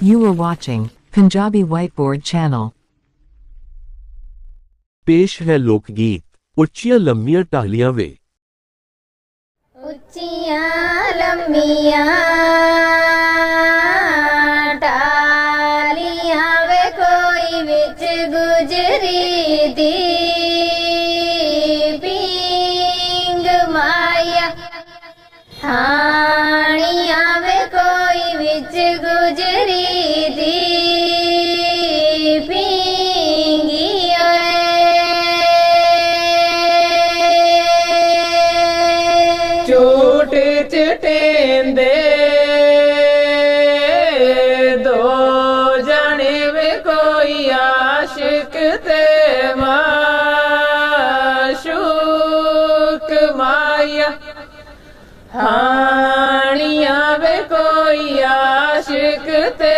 You are watching Punjabi Whiteboard Channel. ਪੇਸ਼ ਹੈ ਲੋਕ ਗੀਤ ਉੱਚੀਆਂ ਲੰਮੀਆਂ ਟਾਹਲੀਆਂ ਵੇ ਉੱਚੀਆਂ ਲੰਮੀਆਂ ਟਾਲੀਆਂ ਵੇ ਕੋਈ ਵਿੱਚ ਗੁਜਰੀ ਦੀ ਪਿੰਗ ਮਾਇਆ ਹਾਣੀਆਂ ਚਟੇਂਦੇ ਦੋ ਜਾਣੇ ਵੇ ਕੋਈ ਆਸ਼ਿਕ ਤੇ ਮਾਸ਼ੂਕ ਮਾਇਆ। ਹਾਣੀਆਂ ਵੇ ਕੋਈ ਆਸ਼ਿਕ ਤੇ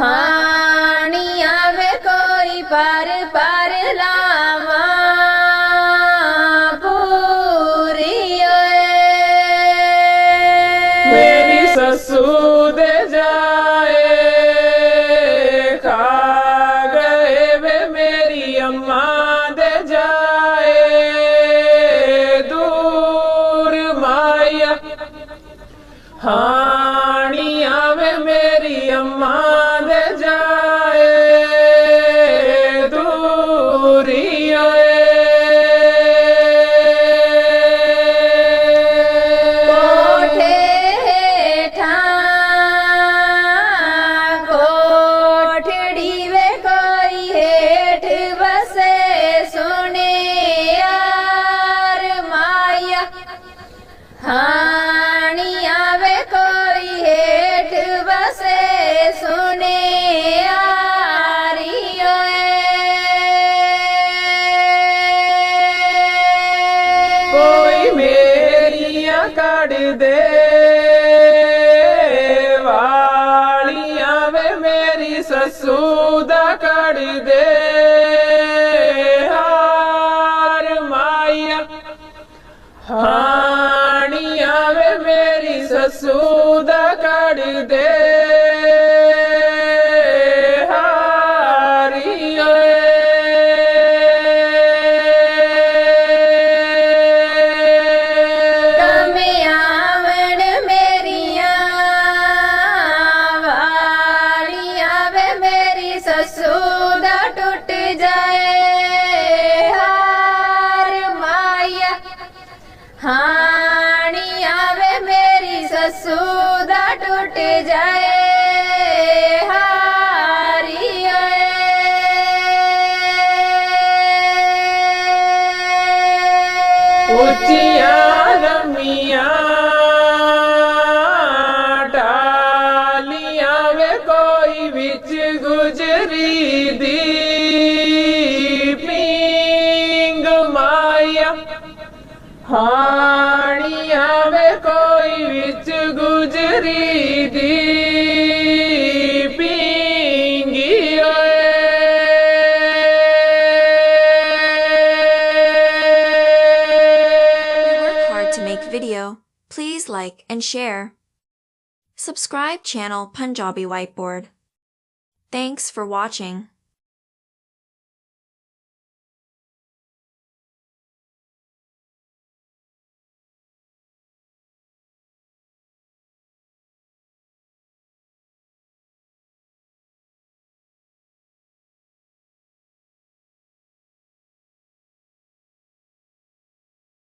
ਹਾਣੀਆਂ ਵੇ ਕੋਈ ਪਰ ਪਰ ਲਾਵਾਂ ਪੂਰੀ ਓਏ ਮੇਰੀ ਸੱਸੂ ਦੇ ਜਾਏ ਖਾ ਗਏ ਵੇ ਮੇਰੀ ਅੰਮਾ ਦੇ ਜਾਏ। ਦੂਰ ਮਾਇਆ ਹਾਣੀਆਂ ਵੇ ਹਾਣੀਆਂ ਵੇ ਮੇਰੀ ਸੱਸੂ ਦਾ ਕੱਢ ਦੇ। ਦਾ ਟੁੱਟ ਜਾਏ ਹਾਰੀ ਓਏ ਉੱਚੀਆਂ ਲੰਮੀਆਂ ਟਾਲੀਆਂ ਵੇ ਕੋਈ ਵਿੱਚ ਗੁਜਰੀ ਦੀ ਪਿੰਗ please like and share. Subscribe channel Punjabi Whiteboard. Thanks for watching.